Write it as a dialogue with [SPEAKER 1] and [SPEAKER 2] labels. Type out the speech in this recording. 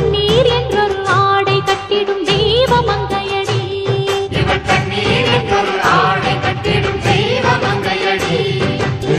[SPEAKER 1] கண்ணீர் என்று